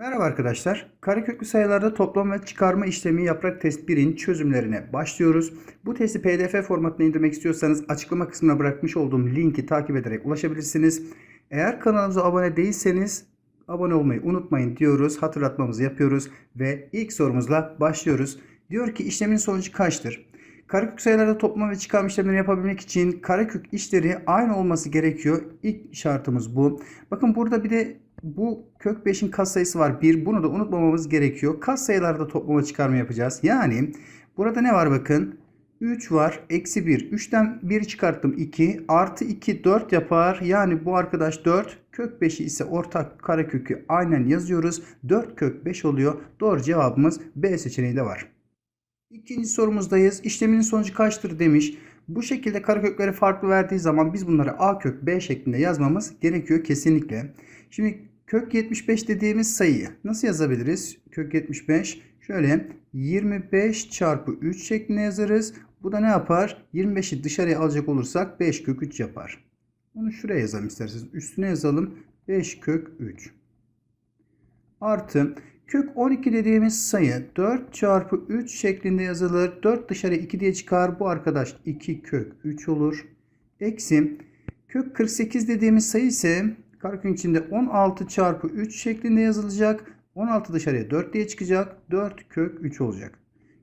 Merhaba arkadaşlar. Kareköklü sayılarda toplam ve çıkarma işlemi yaprak test 1'in çözümlerine başlıyoruz. Bu testi pdf formatına indirmek istiyorsanız açıklama kısmına bırakmış olduğum linki takip ederek ulaşabilirsiniz. Eğer kanalımıza abone değilseniz abone olmayı unutmayın diyoruz. Hatırlatmamızı yapıyoruz ve ilk sorumuzla başlıyoruz. Diyor ki işlemin sonucu kaçtır? Karekök sayılarda toplama ve çıkarma işlemlerini yapabilmek için karekök işleri aynı olması gerekiyor. İlk şartımız bu. Bakın burada bir de bu kök 5'in katsayısı var 1. Bunu da unutmamamız gerekiyor. Katsayılarda toplama çıkarma yapacağız. Yani burada ne var bakın. 3 var. Eksi 1. 3'ten 1 çıkarttım 2. Artı 2 4 yapar. Yani bu arkadaş 4. Kök 5'i ise ortak karekökü aynen yazıyoruz. 4 kök 5 oluyor. Doğru cevabımız B seçeneği de var. İkinci sorumuzdayız. İşleminin sonucu kaçtır demiş. Bu şekilde karekökleri farklı verdiği zaman biz bunları a kök b şeklinde yazmamız gerekiyor kesinlikle. Şimdi kök 75 dediğimiz sayıyı nasıl yazabiliriz? Kök 75 şöyle 25 çarpı 3 şeklinde yazarız. Bu da ne yapar? 25'i dışarıya alacak olursak 5 kök 3 yapar. Onu şuraya yazalım isterseniz. Üstüne yazalım 5 kök 3. Artı Kök 12 dediğimiz sayı 4 çarpı 3 şeklinde yazılır. 4 dışarı 2 diye çıkar. Bu arkadaş 2 kök 3 olur. Eksi kök 48 dediğimiz sayı ise karekökün içinde 16 çarpı 3 şeklinde yazılacak. 16 dışarıya 4 diye çıkacak. 4 kök 3 olacak.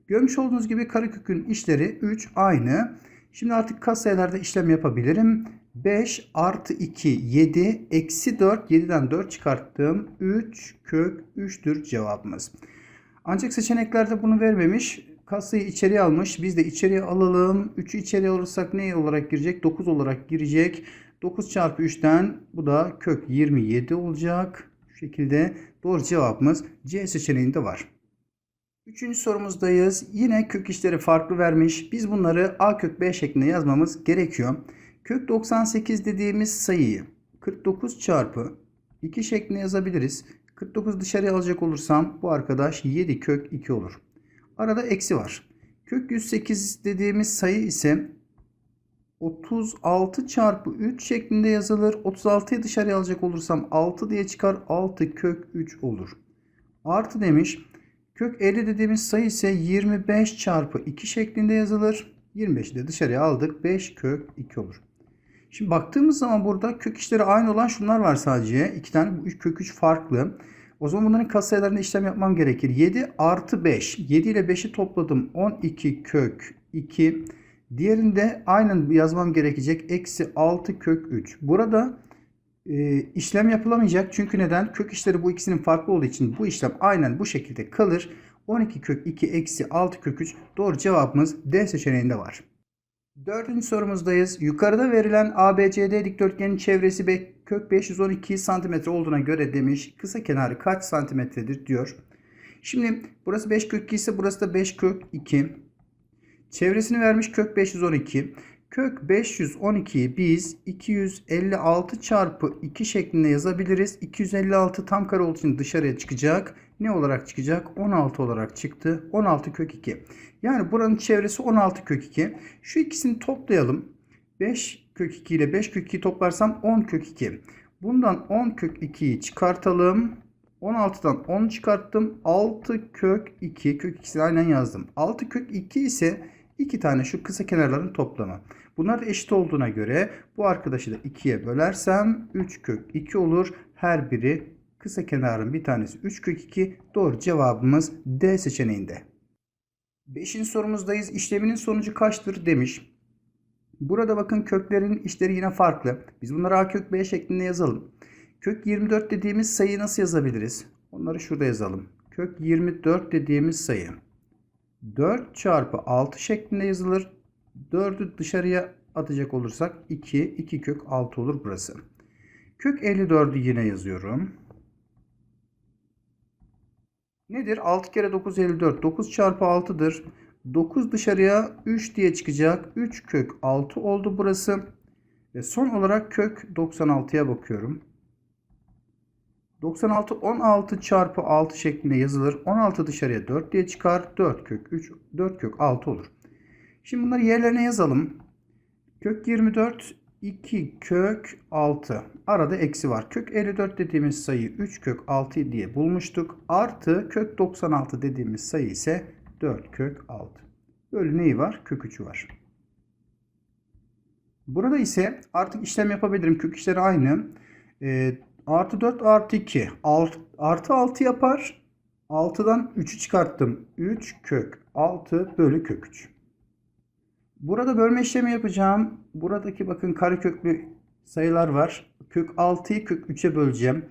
Görmüş olduğunuz gibi karekökün işleri 3 aynı. Şimdi artık katsayılarda işlem yapabilirim. 5 artı 2 7 eksi 4 7'den 4 çıkarttım. 3 kök 3'tür cevabımız. Ancak seçeneklerde bunu vermemiş. Kasayı içeriye almış. Biz de içeriye alalım. 3'ü içeriye alırsak ne olarak girecek? 9 olarak girecek. 9 çarpı 3'ten bu da kök 27 olacak. Şu şekilde doğru cevabımız C seçeneğinde var. Üçüncü sorumuzdayız. Yine kök işleri farklı vermiş. Biz bunları a kök b şeklinde yazmamız gerekiyor. Kök 98 dediğimiz sayıyı 49 çarpı 2 şeklinde yazabiliriz. 49 dışarıya alacak olursam bu arkadaş 7 kök 2 olur. Arada eksi var. Kök 108 dediğimiz sayı ise 36 çarpı 3 şeklinde yazılır. 36'yı dışarıya alacak olursam 6 diye çıkar. 6 kök 3 olur. Artı demiş. Kök 50 dediğimiz sayı ise 25 çarpı 2 şeklinde yazılır. 25'i de dışarıya aldık. 5 kök 2 olur. Şimdi baktığımız zaman burada kök işleri aynı olan şunlar var sadece. İki tane bu üç kök 3 farklı. O zaman bunların katsayılarında işlem yapmam gerekir. 7 artı 5. 7 ile 5'i topladım. 12 kök 2. Diğerinde aynen yazmam gerekecek. Eksi 6 kök 3. Burada e, işlem yapılamayacak. Çünkü neden? Kök işleri bu ikisinin farklı olduğu için bu işlem aynen bu şekilde kalır. 12 kök 2 eksi 6 kök 3. Doğru cevabımız D seçeneğinde var. Dördüncü sorumuzdayız. Yukarıda verilen ABCD dikdörtgenin çevresi kök 512 cm olduğuna göre demiş. Kısa kenarı kaç santimetredir diyor. Şimdi burası 5 kök 2 ise burası da 5 kök 2. Çevresini vermiş kök 512. Kök 512'yi biz 256 çarpı 2 şeklinde yazabiliriz. 256 tam kare olduğu için dışarıya çıkacak. Ne olarak çıkacak? 16 olarak çıktı. 16 kök 2. Yani buranın çevresi 16 kök 2. Şu ikisini toplayalım. 5 kök 2 ile 5 kök 2'yi toplarsam 10 kök 2. Bundan 10 kök 2'yi çıkartalım. 16'dan 10 çıkarttım. 6 kök 2. Kök 2'sini aynen yazdım. 6 kök 2 ise 2 tane şu kısa kenarların toplamı. Bunlar da eşit olduğuna göre bu arkadaşı da 2'ye bölersem 3 kök 2 olur. Her biri kısa kenarın bir tanesi 3 kök 2. Doğru cevabımız D seçeneğinde. Beşinci sorumuzdayız. İşleminin sonucu kaçtır demiş. Burada bakın köklerin işleri yine farklı. Biz bunları a kök b şeklinde yazalım. Kök 24 dediğimiz sayıyı nasıl yazabiliriz? Onları şurada yazalım. Kök 24 dediğimiz sayı 4 çarpı 6 şeklinde yazılır. 4'ü dışarıya atacak olursak 2, 2 kök 6 olur burası. Kök 54'ü yine yazıyorum. Nedir? 6 kere 9 54. 9 çarpı 6'dır. 9 dışarıya 3 diye çıkacak. 3 kök 6 oldu burası. Ve son olarak kök 96'ya bakıyorum. 96 16 çarpı 6 şeklinde yazılır. 16 dışarıya 4 diye çıkar. 4 kök 3 4 kök 6 olur. Şimdi bunları yerlerine yazalım. Kök 24 2 kök 6. Arada eksi var. Kök 54 dediğimiz sayı 3 kök 6 diye bulmuştuk. Artı kök 96 dediğimiz sayı ise 4 kök 6. Böyle neyi var? Kök 3'ü var. Burada ise artık işlem yapabilirim. Kök işleri aynı. E, artı 4 artı 2. Alt, artı 6 yapar. 6'dan 3'ü çıkarttım. 3 kök 6 bölü kök 3. Burada bölme işlemi yapacağım. Buradaki bakın kareköklü sayılar var. Kök 6'yı kök 3'e böleceğim.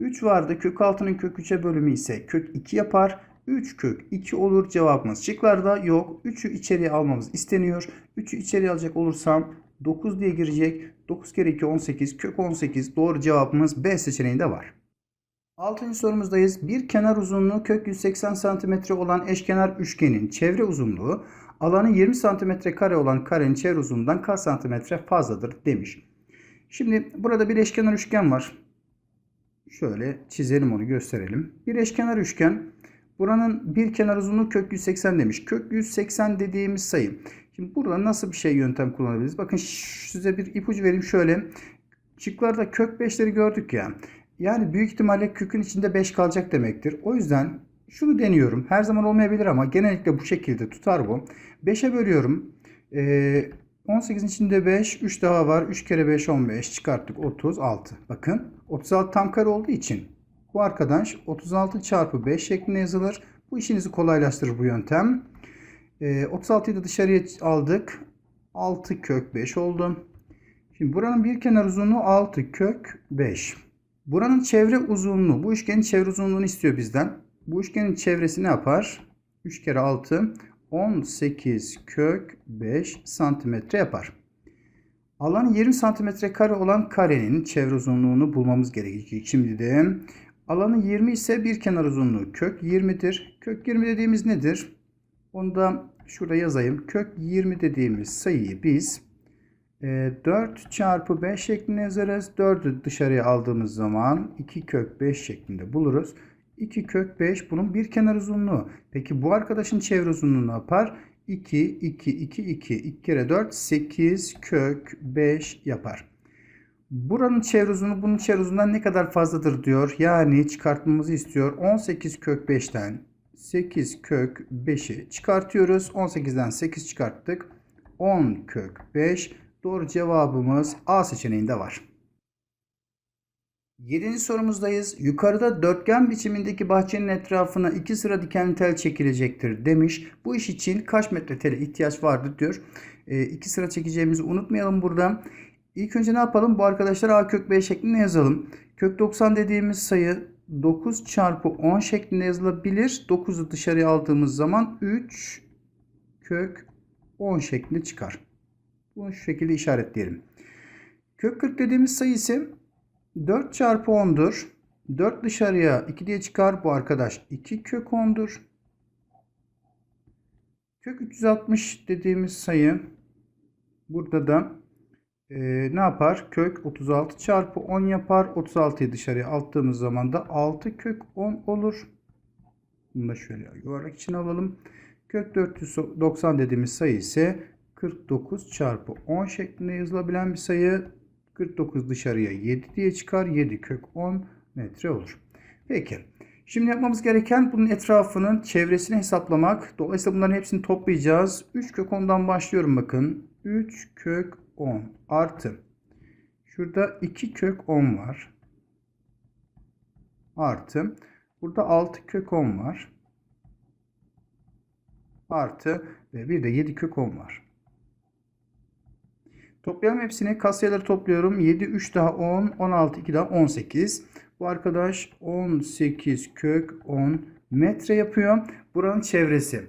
3 vardı. Kök 6'nın kök 3'e bölümü ise kök 2 yapar. 3 kök 2 olur cevabımız. Şıklarda yok. 3'ü içeriye almamız isteniyor. 3'ü içeriye alacak olursam 9 diye girecek. 9 kere 2 18 kök 18 doğru cevabımız B seçeneğinde var. 6. sorumuzdayız. Bir kenar uzunluğu kök 180 cm olan eşkenar üçgenin çevre uzunluğu alanı 20 cm kare olan karenin çevre uzunluğundan kaç santimetre fazladır demiş. Şimdi burada bir eşkenar üçgen var. Şöyle çizelim onu gösterelim. Bir eşkenar üçgen. Buranın bir kenar uzunluğu kök 180 demiş. Kök 180 dediğimiz sayı. Şimdi burada nasıl bir şey yöntem kullanabiliriz? Bakın size bir ipucu vereyim şöyle. Şıklarda kök 5'leri gördük ya. Yani büyük ihtimalle kökün içinde 5 kalacak demektir. O yüzden şunu deniyorum. Her zaman olmayabilir ama genellikle bu şekilde tutar bu. 5'e bölüyorum. Ee, 18'in içinde 5, 3 daha var. 3 kere 5 15 çıkarttık 36. Bakın 36 tam kare olduğu için bu arkadaş 36 çarpı 5 şeklinde yazılır. Bu işinizi kolaylaştırır bu yöntem. Ee, 36'yı da dışarıya aldık. 6 kök 5 oldu. Şimdi buranın bir kenar uzunluğu 6 kök 5. Buranın çevre uzunluğu, bu üçgenin çevre uzunluğunu istiyor bizden. Bu üçgenin çevresi ne yapar? 3 kere 6, 18 kök 5 santimetre yapar. Alanı 20 santimetre kare olan karenin çevre uzunluğunu bulmamız gerekecek. Şimdi de alanı 20 ise bir kenar uzunluğu kök 20'dir. Kök 20 dediğimiz nedir? Onu da şurada yazayım. Kök 20 dediğimiz sayıyı biz 4 e, çarpı 5 şeklinde yazarız. 4'ü dışarıya aldığımız zaman 2 kök 5 şeklinde buluruz. 2 kök 5 bunun bir kenar uzunluğu. Peki bu arkadaşın çevre uzunluğu ne yapar? 2, 2, 2, 2, 2 kere 4, 8 kök 5 yapar. Buranın çevre uzunluğu bunun çevre uzunluğundan ne kadar fazladır diyor. Yani çıkartmamızı istiyor. 18 kök 5'ten 8 kök 5'i çıkartıyoruz. 18'den 8 çıkarttık. 10 kök 5. Doğru cevabımız A seçeneğinde var. 7. sorumuzdayız. Yukarıda dörtgen biçimindeki bahçenin etrafına iki sıra dikenli tel çekilecektir demiş. Bu iş için kaç metre tele ihtiyaç vardır diyor. E, sıra çekeceğimizi unutmayalım burada. İlk önce ne yapalım? Bu arkadaşlar A kök B şeklinde yazalım. Kök 90 dediğimiz sayı 9 çarpı 10 şeklinde yazılabilir. 9'u dışarıya aldığımız zaman 3 kök 10 şeklinde çıkar. Bunu şu şekilde işaretleyelim. Kök 40 dediğimiz sayı ise 4 çarpı 10'dur. 4 dışarıya 2 diye çıkar. Bu arkadaş 2 kök 10'dur. Kök 360 dediğimiz sayı burada da e, ne yapar? Kök 36 çarpı 10 yapar. 36'yı dışarıya attığımız zaman da 6 kök 10 olur. Bunu da şöyle yuvarlak için alalım. Kök 490 dediğimiz sayı ise 49 çarpı 10 şeklinde yazılabilen bir sayı. 49 dışarıya 7 diye çıkar. 7 kök 10 metre olur. Peki. Şimdi yapmamız gereken bunun etrafının çevresini hesaplamak. Dolayısıyla bunların hepsini toplayacağız. 3 kök 10'dan başlıyorum bakın. 3 kök 10 artı. Şurada 2 kök 10 var. Artı. Burada 6 kök 10 var. Artı ve bir de 7 kök 10 var. Toplayalım hepsini. Katsayıları topluyorum. 7, 3 daha 10, 16, 2 daha 18. Bu arkadaş 18 kök 10 metre yapıyor. Buranın çevresi.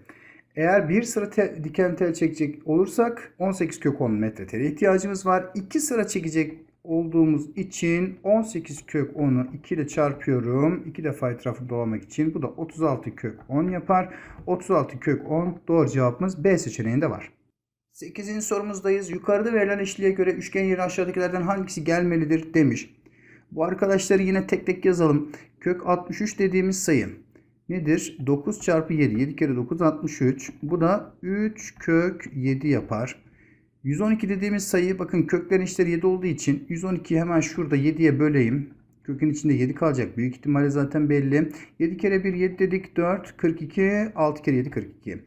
Eğer bir sıra te, diken tel çekecek olursak 18 kök 10 metre tele ihtiyacımız var. 2 sıra çekecek olduğumuz için 18 kök 10'u 2 ile çarpıyorum. 2 defa etrafı dolamak için. Bu da 36 kök 10 yapar. 36 kök 10 doğru cevabımız B seçeneğinde var. 8. sorumuzdayız. Yukarıda verilen eşliğe göre üçgen yerine aşağıdakilerden hangisi gelmelidir demiş. Bu arkadaşları yine tek tek yazalım. Kök 63 dediğimiz sayı nedir? 9 çarpı 7. 7 kere 9 63. Bu da 3 kök 7 yapar. 112 dediğimiz sayı bakın köklerin içleri 7 olduğu için 112'yi hemen şurada 7'ye böleyim. Kökün içinde 7 kalacak. Büyük ihtimalle zaten belli. 7 kere 1 7 dedik 4. 42. 6 kere 7 42.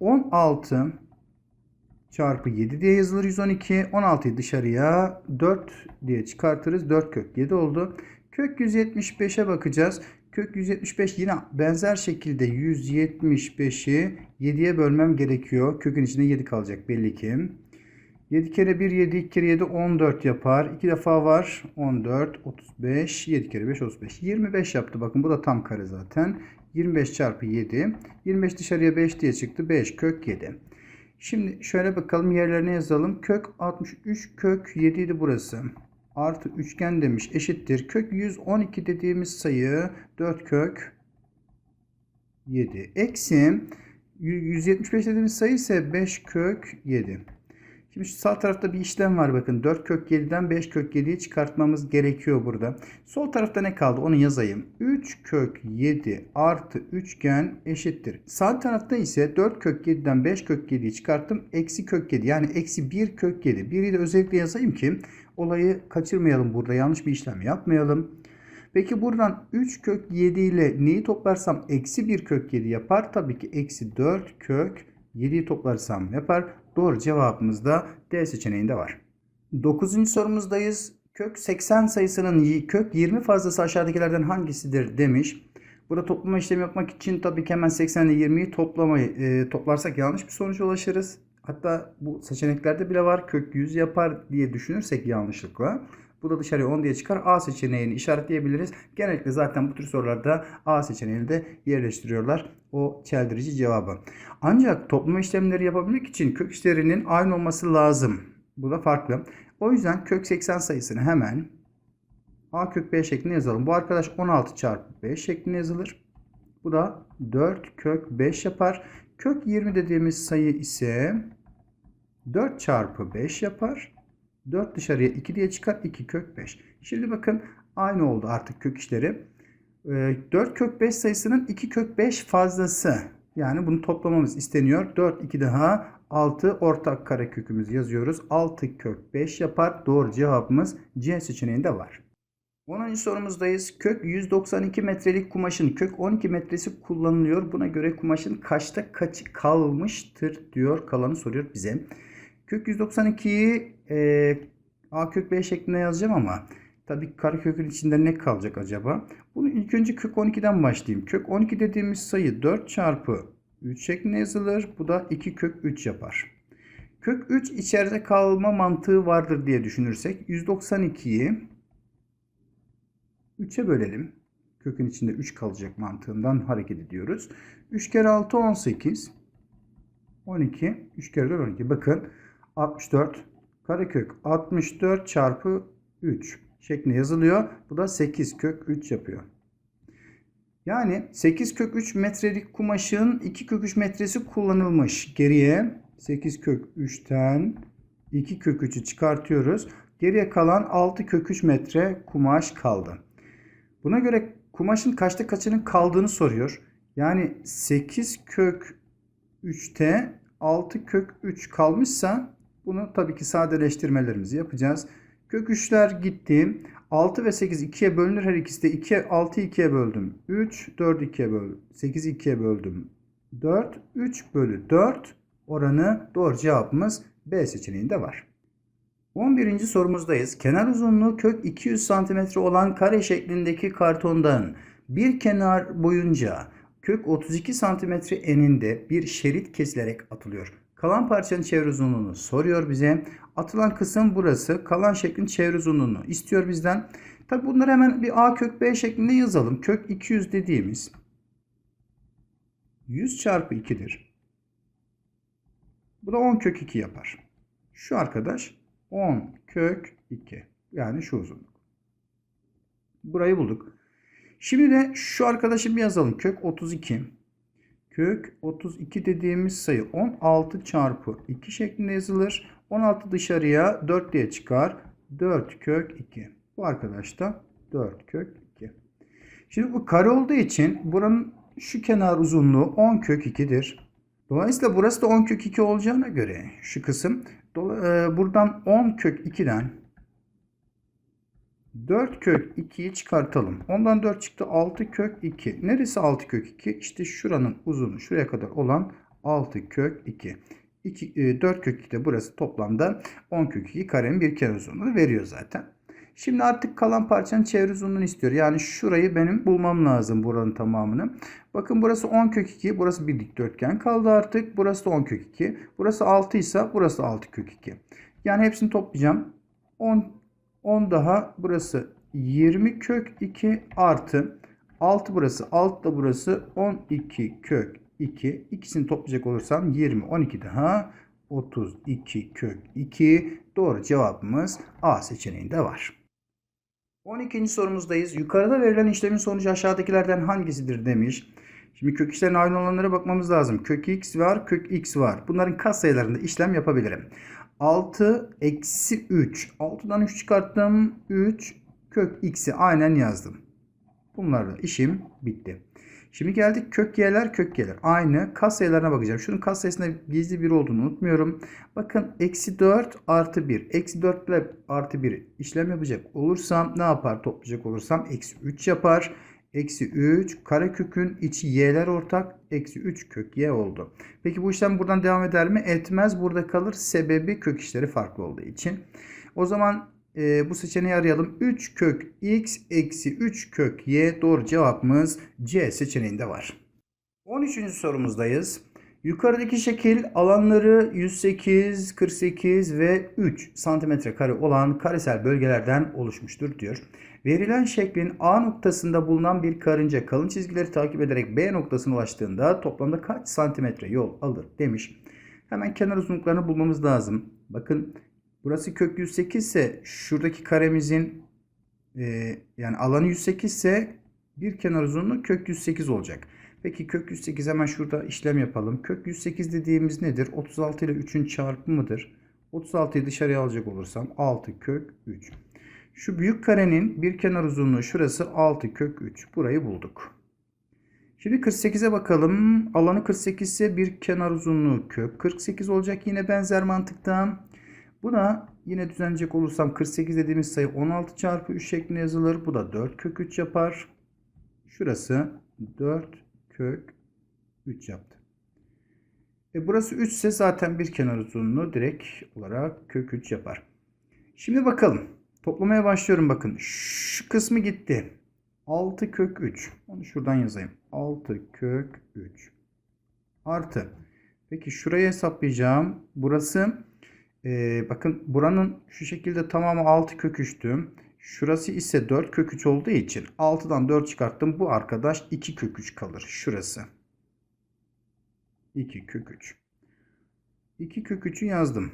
16 çarpı 7 diye yazılır 112. 16'yı dışarıya 4 diye çıkartırız. 4 kök 7 oldu. Kök 175'e bakacağız. Kök 175 yine benzer şekilde 175'i 7'ye bölmem gerekiyor. Kökün içinde 7 kalacak belli ki. 7 kere 1 7 2 kere 7 14 yapar. 2 defa var. 14 35 7 kere 5 35. 25 yaptı. Bakın bu da tam kare zaten. 25 çarpı 7. 25 dışarıya 5 diye çıktı. 5 kök 7. Şimdi şöyle bakalım yerlerine yazalım. Kök 63 kök 7 idi burası. Artı üçgen demiş eşittir. Kök 112 dediğimiz sayı 4 kök 7. Eksi 175 dediğimiz sayı ise 5 kök 7. Şimdi şu sağ tarafta bir işlem var bakın. 4 kök 7'den 5 kök 7'yi çıkartmamız gerekiyor burada. Sol tarafta ne kaldı onu yazayım. 3 kök 7 artı üçgen eşittir. Sağ tarafta ise 4 kök 7'den 5 kök 7'yi çıkarttım. Eksi kök 7 yani eksi 1 kök 7. Biri de özellikle yazayım ki olayı kaçırmayalım burada. Yanlış bir işlem yapmayalım. Peki buradan 3 kök 7 ile neyi toplarsam eksi 1 kök 7 yapar. Tabii ki eksi 4 kök 7'yi toplarsam yapar. Doğru cevabımız da D seçeneğinde var. 9. sorumuzdayız. Kök 80 sayısının kök 20 fazlası aşağıdakilerden hangisidir demiş. Burada toplama işlemi yapmak için tabii ki hemen 80 ile 20'yi toplamayı e, toplarsak yanlış bir sonuca ulaşırız. Hatta bu seçeneklerde bile var. Kök 100 yapar diye düşünürsek yanlışlıkla. Bu da dışarıya 10 diye çıkar. A seçeneğini işaretleyebiliriz. Genellikle zaten bu tür sorularda A seçeneğini de yerleştiriyorlar. O çeldirici cevabı. Ancak toplama işlemleri yapabilmek için kök işlerinin aynı olması lazım. Bu da farklı. O yüzden kök 80 sayısını hemen A kök B şeklinde yazalım. Bu arkadaş 16 çarpı 5 şeklinde yazılır. Bu da 4 kök 5 yapar. Kök 20 dediğimiz sayı ise 4 çarpı 5 yapar. 4 dışarıya 2 diye çıkar. 2 kök 5. Şimdi bakın aynı oldu artık kök işleri. 4 kök 5 sayısının 2 kök 5 fazlası. Yani bunu toplamamız isteniyor. 4 2 daha 6 ortak karekökümüz yazıyoruz. 6 kök 5 yapar. Doğru cevabımız C seçeneğinde var. 10. sorumuzdayız. Kök 192 metrelik kumaşın kök 12 metresi kullanılıyor. Buna göre kumaşın kaçta kaçı kalmıştır diyor. Kalanı soruyor bize. Kök 192'yi e, A kök B şeklinde yazacağım ama tabii karekökün içinde ne kalacak acaba? Bunu ilk önce kök 12'den başlayayım. Kök 12 dediğimiz sayı 4 çarpı 3 şeklinde yazılır. Bu da 2 kök 3 yapar. Kök 3 içeride kalma mantığı vardır diye düşünürsek 192'yi 3'e bölelim. Kökün içinde 3 kalacak mantığından hareket ediyoruz. 3 kere 6 18. 12. 3 kere 4 12. Bakın 64. Karekök 64 çarpı 3 şeklinde yazılıyor. Bu da 8 kök 3 yapıyor. Yani 8 kök 3 metrelik kumaşın 2 kök 3 metresi kullanılmış. Geriye 8 kök 3'ten 2 kök 3'ü çıkartıyoruz. Geriye kalan 6 kök 3 metre kumaş kaldı. Buna göre kumaşın kaçta kaçının kaldığını soruyor. Yani 8 kök 3'te 6 kök 3 kalmışsa bunu tabii ki sadeleştirmelerimizi yapacağız. Kök 3'ler gitti. 6 ve 8 2'ye bölünür. Her ikisi de 2'ye 6'yı 2'ye böldüm. 3, 4 2'ye böldüm. 8'i 2'ye böldüm. 4, 3 bölü 4 oranı doğru cevabımız B seçeneğinde var. 11. sorumuzdayız. Kenar uzunluğu kök 200 cm olan kare şeklindeki kartondan bir kenar boyunca kök 32 cm eninde bir şerit kesilerek atılıyor. Kalan parçanın çevre uzunluğunu soruyor bize. Atılan kısım burası. Kalan şeklin çevre uzunluğunu istiyor bizden. Tabi bunları hemen bir A kök B şeklinde yazalım. Kök 200 dediğimiz 100 çarpı 2'dir. Bu da 10 kök 2 yapar. Şu arkadaş 10 kök 2. Yani şu uzunluk. Burayı bulduk. Şimdi de şu arkadaşı bir yazalım. Kök 32. Kök 32 dediğimiz sayı 16 çarpı 2 şeklinde yazılır. 16 dışarıya 4 diye çıkar. 4 kök 2. Bu arkadaş da 4 kök 2. Şimdi bu kare olduğu için buranın şu kenar uzunluğu 10 kök 2'dir. Dolayısıyla burası da 10 kök 2 olacağına göre şu kısım e, buradan 10 kök 2'den 4 kök 2'yi çıkartalım. Ondan 4 çıktı 6 kök 2. Neresi 6 kök 2? İşte şuranın uzunu şuraya kadar olan 6 kök 2. 2 e, 4 kök 2 de burası toplamda 10 kök 2 karenin bir kenar uzunluğunu veriyor zaten. Şimdi artık kalan parçanın çevre uzunluğunu istiyor. Yani şurayı benim bulmam lazım buranın tamamını. Bakın burası 10 kök 2. Burası bir dikdörtgen kaldı artık. Burası da 10 kök 2. Burası 6 ise burası da 6 kök 2. Yani hepsini toplayacağım. 10 10 daha burası 20 kök 2 artı 6 burası 6 da burası 12 kök 2. İkisini toplayacak olursam 20 12 daha 32 kök 2. Doğru cevabımız A seçeneğinde var. 12. sorumuzdayız. Yukarıda verilen işlemin sonucu aşağıdakilerden hangisidir demiş. Şimdi kök işlerin aynı olanlara bakmamız lazım. Kök x var, kök x var. Bunların katsayılarında işlem yapabilirim. 6 eksi 3. 6'dan 3 çıkarttım. 3 kök x'i aynen yazdım. Bunlarla işim bitti. Şimdi geldik kök y'ler kök y'ler. Aynı katsayılarına bakacağım. Şunun katsayısında gizli bir olduğunu unutmuyorum. Bakın eksi 4 artı 1. Eksi 4 ile artı 1 işlem yapacak olursam ne yapar toplayacak olursam eksi 3 yapar. Eksi 3 karekökün içi y'ler ortak. Eksi 3 kök y oldu. Peki bu işlem buradan devam eder mi? Etmez. Burada kalır. Sebebi kök işleri farklı olduğu için. O zaman e, bu seçeneği arayalım. 3 kök x eksi 3 kök y doğru cevabımız C seçeneğinde var. 13. sorumuzdayız. Yukarıdaki şekil alanları 108, 48 ve 3 santimetre kare olan karesel bölgelerden oluşmuştur diyor. Verilen şeklin A noktasında bulunan bir karınca kalın çizgileri takip ederek B noktasına ulaştığında toplamda kaç santimetre yol alır demiş. Hemen kenar uzunluklarını bulmamız lazım. Bakın burası kök 108 ise şuradaki karemizin e, yani alanı 108 ise bir kenar uzunluğu kök 108 olacak. Peki kök 108 hemen şurada işlem yapalım. Kök 108 dediğimiz nedir? 36 ile 3'ün çarpımıdır. 36'yı dışarıya alacak olursam 6 kök 3. Şu büyük karenin bir kenar uzunluğu şurası 6 kök 3. Burayı bulduk. Şimdi 48'e bakalım. Alanı 48 ise bir kenar uzunluğu kök 48 olacak. Yine benzer mantıkta. Buna yine düzenleyecek olursam 48 dediğimiz sayı 16 çarpı 3 şeklinde yazılır. Bu da 4 kök 3 yapar. Şurası 4 kök 3 yaptı. E burası 3 ise zaten bir kenar uzunluğu direkt olarak kök 3 yapar. Şimdi bakalım. Toplamaya başlıyorum bakın. Şu kısmı gitti. 6 kök 3. Onu şuradan yazayım. 6 kök 3. Artı. Peki şurayı hesaplayacağım. Burası e, bakın buranın şu şekilde tamamı 6 kök 3'tü. Şurası ise 4 kök 3 olduğu için 6'dan 4 çıkarttım. Bu arkadaş 2 kök 3 kalır. Şurası. 2 kök 3. 2 kök 3'ü yazdım.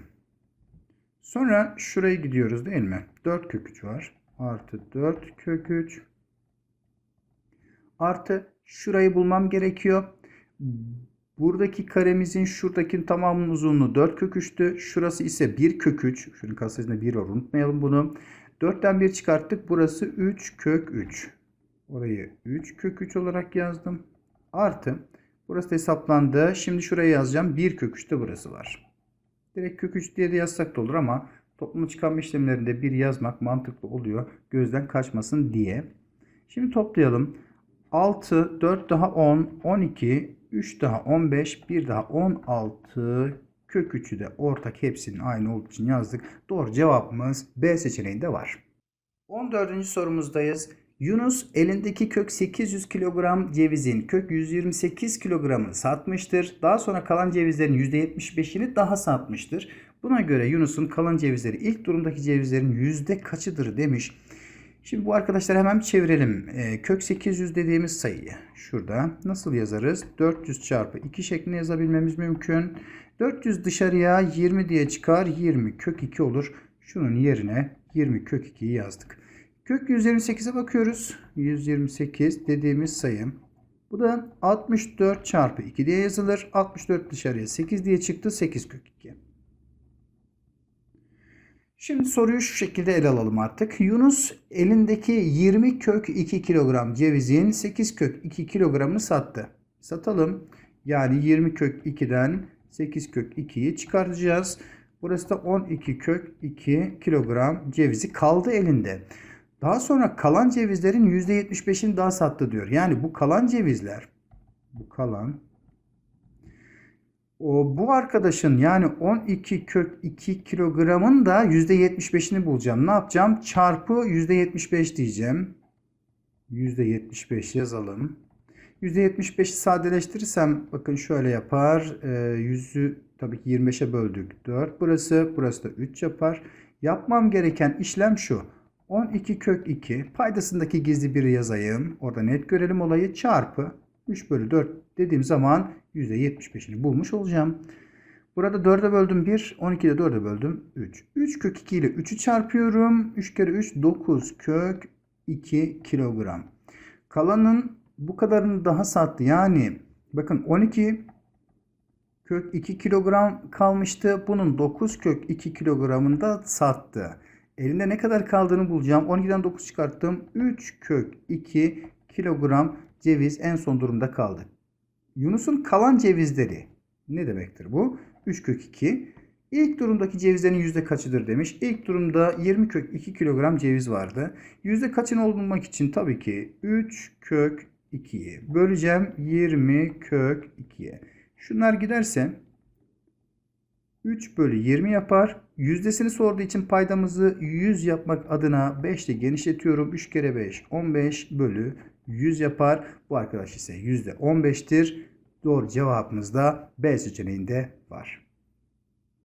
Sonra şuraya gidiyoruz değil mi? 4 kök 3 var. Artı 4 kök 3. Artı şurayı bulmam gerekiyor. Buradaki karemizin şuradaki tamamının uzunluğu 4 kök 3'tü. Şurası ise 1 kök 3. Şunun katsayısında 1 var unutmayalım bunu. 4'ten 1 çıkarttık. Burası 3 kök 3. Orayı 3 kök 3 olarak yazdım. Artı. Burası da hesaplandı. Şimdi şuraya yazacağım. 1 kök 3 de burası var. Direkt kök 3 diye de yazsak da olur ama toplumu çıkarma işlemlerinde 1 yazmak mantıklı oluyor. Gözden kaçmasın diye. Şimdi toplayalım. 6, 4 daha 10, 12, 3 daha 15, 1 daha 16 kök 3'ü de ortak hepsinin aynı olduğu için yazdık. Doğru cevabımız B seçeneğinde var. 14. sorumuzdayız. Yunus elindeki kök 800 kilogram cevizin kök 128 kilogramını satmıştır. Daha sonra kalan cevizlerin %75'ini daha satmıştır. Buna göre Yunus'un kalan cevizleri ilk durumdaki cevizlerin yüzde kaçıdır demiş. Şimdi bu arkadaşlar hemen çevirelim. Ee, kök 800 dediğimiz sayıyı şurada nasıl yazarız? 400 çarpı 2 şeklinde yazabilmemiz mümkün. 400 dışarıya 20 diye çıkar. 20 kök 2 olur. Şunun yerine 20 kök 2'yi yazdık. Kök 128'e bakıyoruz. 128 dediğimiz sayı. Bu da 64 çarpı 2 diye yazılır. 64 dışarıya 8 diye çıktı. 8 kök 2. Şimdi soruyu şu şekilde ele alalım artık. Yunus elindeki 20 kök 2 kilogram cevizin 8 kök 2 kilogramını sattı. Satalım. Yani 20 kök 2'den 8 kök 2'yi çıkartacağız. Burası da 12 kök 2 kilogram cevizi kaldı elinde. Daha sonra kalan cevizlerin %75'ini daha sattı diyor. Yani bu kalan cevizler bu kalan o, bu arkadaşın yani 12 kök 2 kilogramın da %75'ini bulacağım. Ne yapacağım? Çarpı %75 diyeceğim. %75 yazalım. %75'i sadeleştirirsem bakın şöyle yapar. Ee, yüzü tabii ki 25'e böldük 4 burası. Burası da 3 yapar. Yapmam gereken işlem şu. 12 kök 2 paydasındaki gizli biri yazayım. Orada net görelim olayı çarpı 3 bölü 4 dediğim zaman %75'ini bulmuş olacağım. Burada 4'e böldüm 1, 12'de 4'e böldüm 3. 3 kök 2 ile 3'ü çarpıyorum. 3 kere 3 9 kök 2 kilogram. Kalanın bu kadarını daha sattı. Yani bakın 12 kök 2 kilogram kalmıştı. Bunun 9 kök 2 kilogramını da sattı. Elinde ne kadar kaldığını bulacağım. 12'den 9 çıkarttım. 3 kök 2 kilogram ceviz en son durumda kaldı. Yunus'un kalan cevizleri ne demektir bu? 3 kök 2. İlk durumdaki cevizlerin yüzde kaçıdır demiş. İlk durumda 20 kök 2 kilogram ceviz vardı. Yüzde kaçını bulmak için tabii ki 3 kök 2'yi böleceğim 20 kök 2'ye. Şunlar giderse 3 bölü 20 yapar. Yüzdesini sorduğu için paydamızı 100 yapmak adına 5 ile genişletiyorum. 3 kere 5 15 bölü 100 yapar. Bu arkadaş ise %15'tir. Doğru cevabımız da B seçeneğinde var.